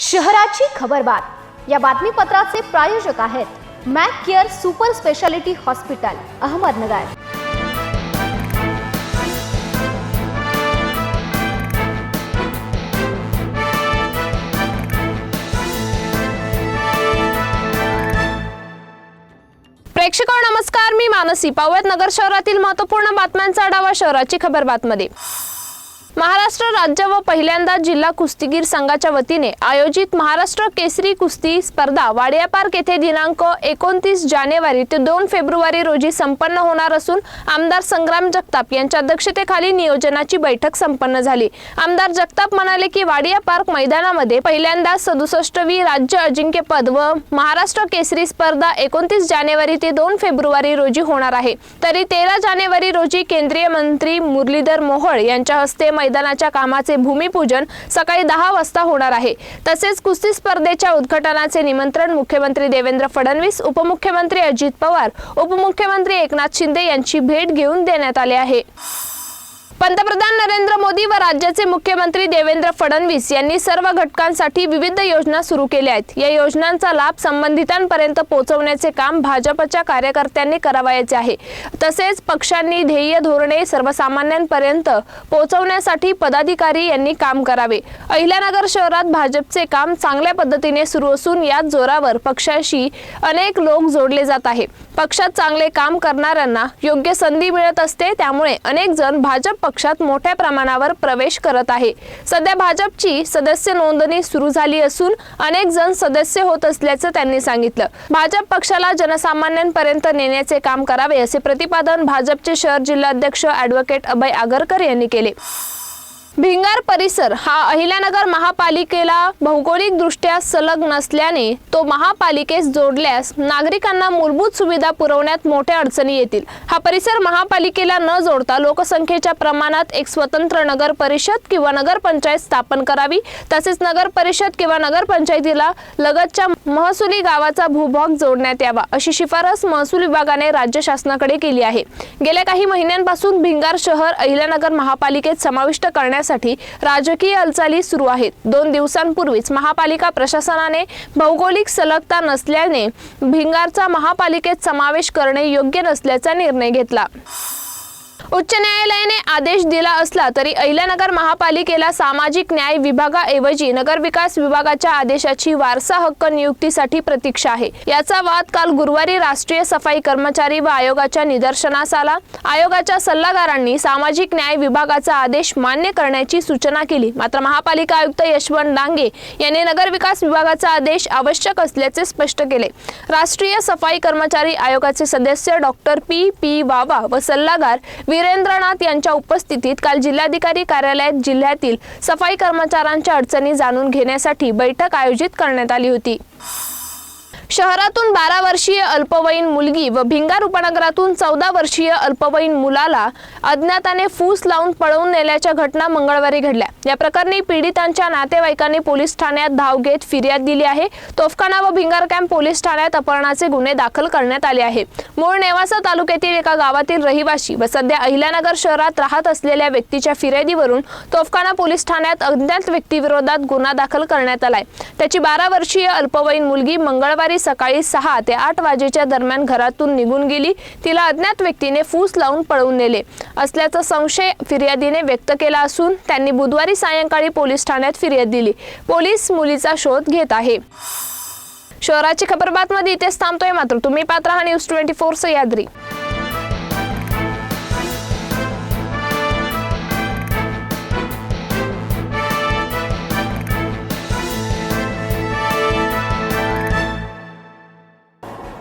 शहराची खबरबात या बातमीपत्राचे प्रायोजक आहेत Mac care super speciality hospital Ahmednagar. प्रेक्षक नमस्कार. मी मानसी. पावत नगर शहरातील महत्त्वपूर्ण बातम्यांचा आढावा शहराची खबर बातमध्ये. महाराष्ट्र राज्य व पहिल्यांदा जिल्हा कुस्तीगीर संघाच्या वतीने आयोजित महाराष्ट्र केसरी कुस्ती स्पर्धा वाडिया पार्क येथे दिनांक एकोणतीस जानेवारी ते दोन फेब्रुवारी रोजी संपन्न होणार असून आमदार संग्राम जगताप यांच्या अध्यक्षतेखाली नियोजनाची बैठक संपन्न झाली. आमदार जगताप म्हणाले की वाडिया पार्क मैदानामध्ये पहिल्यांदा सदुसष्टवी राज्य अजिंक्यपद व महाराष्ट्र केसरी स्पर्धा एकोणतीस जानेवारी ते दोन फेब्रुवारी रोजी होणार आहे. तरी तेरा जानेवारी रोजी केंद्रीय मंत्री मुरलीधर मोहोळ यांच्या हस्ते मैदानाच्या कामाचे भूमिपूजन सकाळी दहा वाजता होणार आहे. तसेच कुस्ती स्पर्धेच्या उद्घाटनाचे निमंत्रण मुख्यमंत्री देवेंद्र फडणवीस उपमुख्यमंत्री अजित पवार उपमुख्यमंत्री एकनाथ शिंदे यांची भेट घेऊन देण्यात आले आहे. पंतप्रधान नरेंद्र मोदी व राज्याचे मुख्यमंत्री देवेंद्र फडणवीस यांनी सर्व घटकांसाठी विविध योजना सुरू केल्या आहेत. या योजनांचा लाभ संबंधितांपर्यंत पोहोचवण्याचे काम भाजपच्या कार्यकर्त्यांनी करावयाचे आहे. तसेच पक्षांनी ध्येय धोरणे सर्वसामान्यांपर्यंत पोहोचवण्यासाठी पदाधिकारी यांनी काम करावे. अहिल्यानगर शहरात भाजपचे काम चांगल्या पद्धतीने सुरू असून याच जोरावर पक्षाशी अनेक लोक जोडले जात आहे पक्षात चांगले काम करणाऱ्यांना योग्य संधी मिळत असते त्यामुळे अनेक जण भाजप पक्षात मोठ्या प्रमाणावर प्रवेश करत आहे. सध्या भाजपची सदस्य नोंदणी सुरू झाली असून अनेक जण सदस्य होत असल्याचं त्यांनी सांगितलं. भाजप पक्षाला जनसामान्यांपर्यंत नेण्याचे काम करावे असे प्रतिपादन भाजपचे शहर जिल्हाध्यक्ष अॅडव्होकेट अभय आगरकर यांनी केले. भिंगार परिसर हा अहिल्यानगर महापालिकेला भौगोलिक दृष्ट्या सलग नसल्याने तो महापालिकेस जोडल्यास नागरिकांना मूलभूत सुविधा पुरवण्यात मोठ्या अडचणी येतील. हा परिसर महापालिकेला न जोडता लोकसंख्येच्या प्रमाणात एक स्वतंत्र नगर परिषद किंवा नगर पंचायत स्थापन करावी. तसेच नगर परिषद किंवा नगर पंचायतीला लगतच्या महसुली गावाचा भूभाग जोडण्यात यावा अशी शिफारस महसूल विभागाने राज्य शासनाकडे केली आहे. गेल्या काही महिन्यांपासून भिंगार शहर अहिल्यानगर महापालिकेत समाविष्ट करण्यासाठी राजकीय हालचाली सुरू आहेत. दोन दिवसांपूर्वीच महापालिका प्रशासनाने भौगोलिक सलगता नसल्याने भिंगारचा महापालिकेत समावेश करणे योग्य नसल्याचा निर्णय घेतला. उच्च न्यायालयाने आदेश दिला असला तरी अहिल्यानगर महापालिकेला सामाजिक न्याय विभागाऐवजी नगरविकास विभागाच्या आदेशाची वारसा हक्क नियुक्तीसाठी प्रतीक्षा आहे. याचा वाद काल गुरुवारी राष्ट्रीय सफाई कर्मचारी व आयोगाच्या निदर्शनास आला. आयोगाच्या सल्लागारांनी सामाजिक न्याय विभागाचा आदेश मान्य करण्याची सूचना केली. मात्र महापालिका आयुक्त यशवंत डांगे यांनी नगरविकास विभागाचा आदेश आवश्यक असल्याचे स्पष्ट केले. राष्ट्रीय सफाई कर्मचारी आयोगाचे सदस्य डॉक्टर पी पी वावा व सल्लागार वीरेंद्रनाथ यांच्या उपस्थितीत काल जिल्हाधिकारी कार्यालयात जिल्ह्यातील सफाई कर्मचाऱ्यांच्या अडचणी जाणून घेण्यासाठी बैठक आयोजित करण्यात आली होती. शहरातून बारा वर्षीय अल्पवयीन मुलगी व भिंगार उपनगरातून चौदा वर्षीय अल्पवयीन मुलाला अज्ञाताने फूस लावून पळवून नेल्याच्या घटना मंगळवारी घडल्या. या प्रकरणी पीडितांच्या नातेवाईकांनी पोलीस ठाण्यात धाव घेत फिर्याद दिली आहे. तोफखाना व भिंगार कॅम्प पोलीस ठाण्यात अपहरणाचे गुन्हे दाखल करण्यात आले आहे. मूळ नेवासा तालुक्यातील एका गावातील रहिवाशी व सध्या अहिल्यानगर शहरात राहत असलेल्या व्यक्तीच्या फिर्यादीवरून तोफखाना पोलीस ठाण्यात अज्ञात व्यक्तीविरोधात गुन्हा दाखल करण्यात आलाय. त्याची बारा वर्षीय अल्पवयीन मुलगी मंगळवारी सकाळी सहा ते आठ वाजेच्या दरम्यान घरातून निघून गेली. तिला अज्ञात व्यक्तीने फूस लावून पळवून नेले. असल्याचा संशय फिर्यादीने व्यक्त केला असून त्यांनी बुधवारी सायंकाळी पोलीस ठाण्यात फिर्याद दिली. पोलीस मुलीचा शोध घेत आहे. शहराची खबर बातमध्ये इथेच थांबतोय मात्र. तुम्ही पात्र हा न्यूज ट्वेंटी फोर सह्याद्री